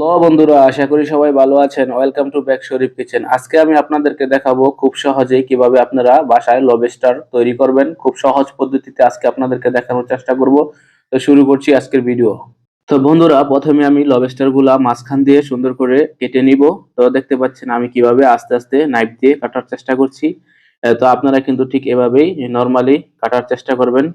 Hello বন্ধুরা, আশা করি সবাই ভালো আছেন। Welcome to back Sharif kitchen আজকে আমি আপনাদেরকে দেখাবো খুব সহজেই কীভাবে আপনারা বাসায় লবেস্টার তৈরি করবেন। খুব সহজ পদ্ধতিতে আজকে আপনাদেরকে দেখানোর চেষ্টা করব। তো শুরু করছি আজকের ভিডিও তো বন্ধুরা, প্রথমে আমি লবেস্টারগুলা মাঝখান দিয়ে সুন্দর করে কেটে নিব। তো দেখতে পাচ্ছেন আমি কীভাবে আস্তে আস্তে নাইফ দিয়ে কাটার চেষ্টা করছি। তো আপনারা কিন্তু ঠিক এভাবেই নর্মালি কাটার চেষ্টা করবেন।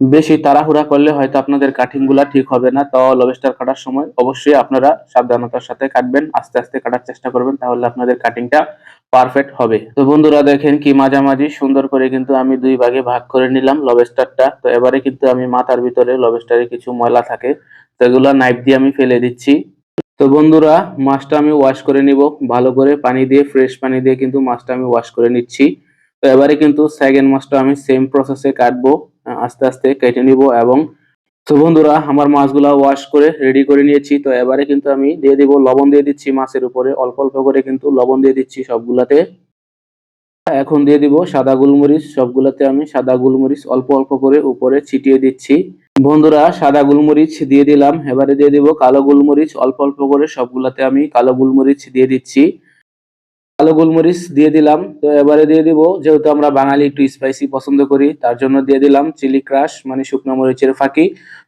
বেশি তাড়াহুড়া করলে হয়তো আপনাদের কাটিংগুলা ঠিক হবে না। তো লবেস্টার কাটার সময় অবশ্যই আপনারা সাবধানতার সাথে কাটবেন, আস্তে আস্তে কাটার চেষ্টা করবেন, তাহলে আপনাদের কাটিংটা পারফেক্ট হবে। তো বন্ধুরা দেখেন কি মাঝামাঝি সুন্দর করে কিন্তু আমি দুই ভাগে ভাগ করে নিলাম লবেস্টারটা। তো এবারে কিন্তু আমি মাথার ভিতরে লবেস্টারে কিছু ময়লা থাকে, তো এগুলো নাইফ দিয়ে আমি ফেলে দিচ্ছি। তো বন্ধুরা, মাছটা আমি ওয়াশ করে নিব। ভালো করে পানি দিয়ে ফ্রেশ পানি দিয়ে কিন্তু মাছটা আমি ওয়াশ করে নিচ্ছি। তো এবারে কিন্তু সেকেন্ড মাছটা আমি সেম প্রসেসে কাটবো আস্তে আস্তে কেটে নিব এবং তো বন্ধুরা, আমার মাছগুলা ওয়াশ করে রেডি করে নিয়েছি। তো এবারে কিন্তু আমি দিয়ে দিব, লবণ দিয়ে দিচ্ছি মাছের উপরে, অল্প অল্প করে কিন্তু লবণ দিয়ে দিচ্ছি সবগুলাতে। এখন দিয়ে দিব সাদা গোলমরিচ, সবগুলাতে আমি সাদা গোলমরিচ অল্প অল্প করে উপরে ছিটিয়ে দিচ্ছি। বন্ধুরা, সাদা গোলমরিচ দিয়ে দিলাম, এবারে দিয়ে দিব কালো গোলমরিচ, অল্প অল্প করে সবগুলাতে আমি কালো গোলমরিচ দিয়ে দিচ্ছি। কালো গোলমরিচ দিয়ে দিলাম। তো এবারে দিয়ে দিব, যেহেতু আমরা বাঙালি একটু স্পাইসি পছন্দ করি, তার জন্য দিয়ে দিলাম চিলি ক্রাশ মানে শুকনো মরিচের ফাঁকি।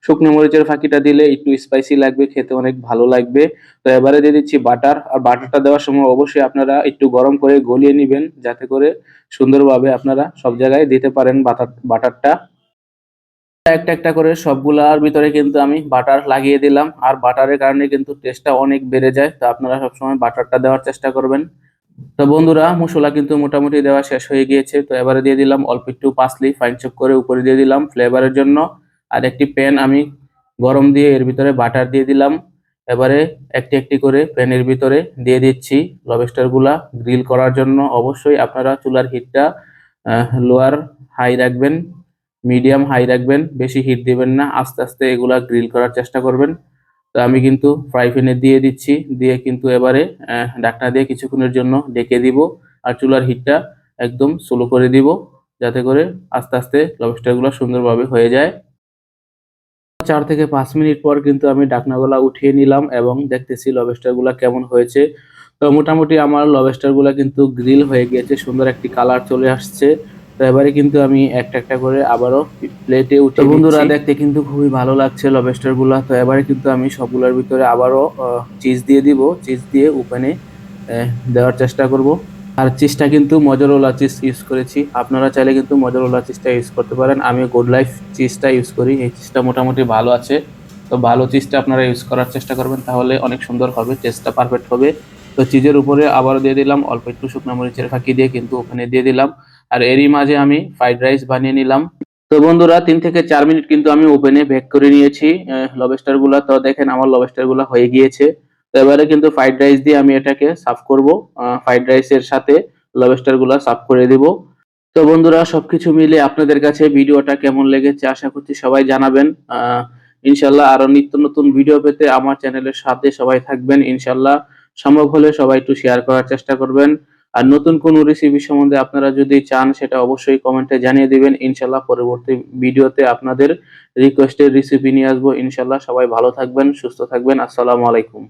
শুকনো মরিচের ফাঁকিটা দিলে একটু স্পাইসি লাগবে, খেতে অনেক ভালো লাগবে। তো এবারে দিয়ে দিচ্ছি বাটার আর বাটারটা দেওয়ার সময় অবশ্যই আপনারা একটু গরম করে গলিয়ে নেবেন, যাতে করে সুন্দরভাবে আপনারা সব জায়গায় দিতে পারেন বাটার বাটারটা একটা একটা করে সবগুলার ভিতরে কিন্তু আমি বাটার লাগিয়ে দিলাম, আর বাটারের কারণে কিন্তু টেস্টটা অনেক বেড়ে যায়। তো আপনারা সবসময় বাটারটা দেওয়ার চেষ্টা করবেন। তো বন্ধুরা, মশলা কিন্তু মোটামুটি দেওয়া শেষ হয়ে গিয়েছে। তো এবারে দিয়ে দিলাম অল্প একটু পাসলি ফাইন চপ করে উপরে দিয়ে দিলাম ফ্লেভারের জন্য। আর একটি প্যান আমি গরম দিয়ে এর ভিতরে বাটার দিয়ে দিলাম। এবারে একটি একটি করে প্যানের ভিতরে দিয়ে দিচ্ছি লবেস্টারগুলা গ্রিল করার জন্য। অবশ্যই আপনারা চুলার হিটটা লোয়ার হাই রাখবেন মিডিয়াম হাই রাখবেন, বেশি হিট দিবেন না। আস্তে আস্তে এগুলা গ্রিল করার চেষ্টা করবেন। তো আমি কিন্তু ফ্রাই প্যানে দিয়ে দিচ্ছি। দিয়ে কিন্তু এবারে ঢাকনা দিয়ে কিছুক্ষণের জন্য ডেকে দিব আর চুলার হিটটা একদম স্লো করে দিব যাতে করে আস্তে আস্তে লবস্টারগুলো সুন্দরভাবে হয়ে যায়। চার থেকে পাঁচ মিনিট পর কিন্তু আমি ঢাকনাগুলা উঠিয়ে নিলাম এবং দেখতেছি লবস্টারগুলা কেমন হয়েছে। তো মোটামুটি আমার লবস্টারগুলা কিন্তু গ্রিল হয়ে গিয়েছে, সুন্দর একটি কালার চলে আসছে। তো এবারে কিন্তু আমি একটা একটা করে আবারও প্লেটে উঠে বন্ধুরা দেখতে কিন্তু খুবই ভালো লাগছে লবেস্টারগুলা। তো এবারে কিন্তু আমি সবগুলোর ভিতরে আবারও চিজ দিয়ে দিব। চিজ দিয়ে ওপেনে দেওয়ার চেষ্টা করব। আর চিজটা কিন্তু মজরোলা চিজ ইউজ করেছি। আপনারা চাইলে কিন্তু মজরোলা চিজটা ইউজ করতে পারেন। আমি গুড লাইফ চিজটা ইউজ করি। এই চিজটা মোটামুটি ভালো আছে। তো ভালো চিজটা আপনারা ইউজ করার চেষ্টা করবেন তাহলে অনেক সুন্দর হবে টেস্টটা পারফেক্ট হবে। তো চিজের উপরে আবারও দিয়ে দিলাম। অল্প একটু শুকনো মরিচের ফাঁকি দিয়ে কিন্তু ওখানে দিয়ে দিলাম। আর এরই মাঝে আমি ফ্রাইড রাইস বানিয়ে নিলাম। তো বন্ধুরা, তিন থেকে চার মিনিট কিন্তু আমি ওভেনে বেক করে নিয়েছি লবেস্টারগুলা। তো দেখেন আমার লবেস্টারগুলা হয়ে গিয়েছে। তো এবারে কিন্তু ফ্রাইড রাইস দিয়ে আমি এটাকে সার্ভ করব। ফ্রাইড রাইসের সাথে লবেস্টারগুলা সার্ভ করে দিব। তো বন্ধুরা, সবকিছু মিলে আপনাদের কাছে ভিডিওটা কেমন লেগেছে আশা করছি সবাই জানাবেন। ইনশাল্লাহ আরও নিত্য নতুন ভিডিও পেতে আমার চ্যানেলের সাথে সবাই থাকবেন। ইনশাল্লাহ সম্ভব হলে সবাই একটু শেয়ার করার চেষ্টা করবেন। আর নতুন কোন রেসিপি সম্বন্ধে আপনারা যদি চান, সেটা অবশ্যই কমেন্টে জানিয়ে দিবেন। ইনশাল্লাহ পরবর্তী ভিডিওতে আপনাদের রিকোয়েস্টের রেসিপি নিয়ে আসব ইনশাল্লাহ সবাই ভালো থাকবেন, সুস্থ থাকবেন। আসসালামু আলাইকুম।